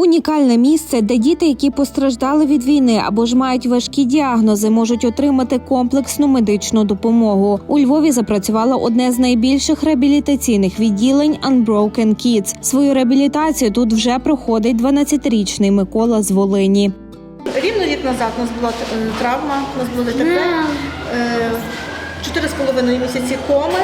Унікальне місце, де діти, які постраждали від війни або ж мають важкі діагнози, можуть отримати комплексну медичну допомогу. У Львові запрацювало одне з найбільших реабілітаційних відділень Unbroken Kids. Свою реабілітацію тут вже проходить 12-річний Микола з Волині. Рівно рік назад у нас була е, травма, у нас було ДТП, е, чотири з половиною місяці коми.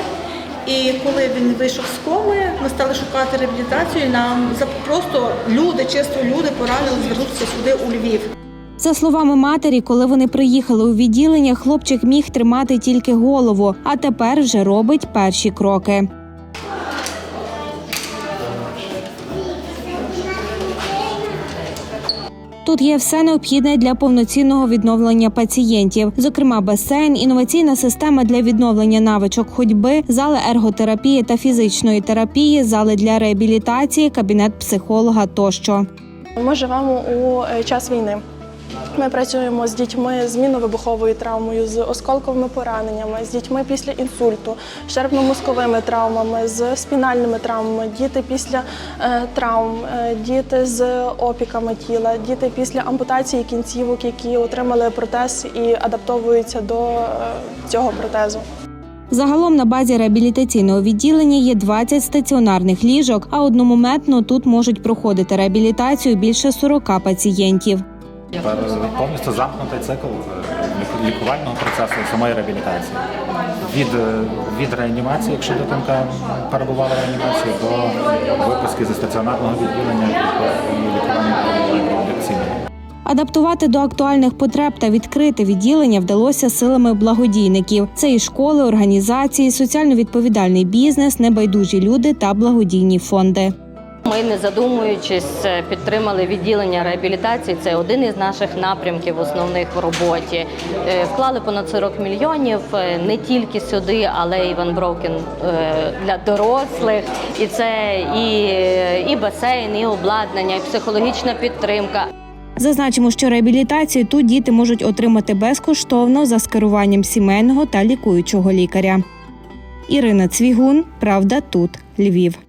І коли він вийшов з коми, ми стали шукати реабілітацію. і Нам просто люди, чисто люди порадили звернутися сюди у Львів. За словами матері, коли вони приїхали у відділення, хлопчик міг тримати тільки голову, а тепер вже робить перші кроки. Тут є все необхідне для повноцінного відновлення пацієнтів, зокрема басейн, інноваційна система для відновлення навичок ходьби, зали ерготерапії та фізичної терапії, зали для реабілітації, кабінет психолога тощо. Ми живемо у е, час війни. Ми працюємо з дітьми з мінно-вибуховою травмою, з осколковими пораненнями, з дітьми після інсульту, з черепно-мозковими травмами, з спінальними травмами, діти після е, травм, е, діти з опіками тіла, діти після ампутації кінцівок, які отримали протез і адаптовуються до е, цього протезу. Загалом на базі реабілітаційного відділення є 20 стаціонарних ліжок, а одномоментно тут можуть проходити реабілітацію більше 40 пацієнтів. Тепер повністю замкнутий цикл е, лікувального процесу самої реабілітації. Від, е, від реанімації, якщо дитинка перебувала в реанімації, до виписки зі стаціонарного відділення і лікування реабілітаційного. Адаптувати до актуальних потреб та відкрити відділення вдалося силами благодійників. Це і школи, організації, соціально відповідальний бізнес, небайдужі люди та благодійні фонди. Ми, не задумуючись, е, підтримали відділення реабілітації. Це один із наших напрямків основних в роботі. Е, Вклали понад 40 мільйонів е, не тільки сюди, але й Unbroken е, для дорослих. І це і, і басейн, і обладнання, і психологічна підтримка. Зазначимо, що реабілітацію тут діти можуть отримати безкоштовно за скеруванням сімейного та лікуючого лікаря. Ірина Цвігун, Правда, тут Львів.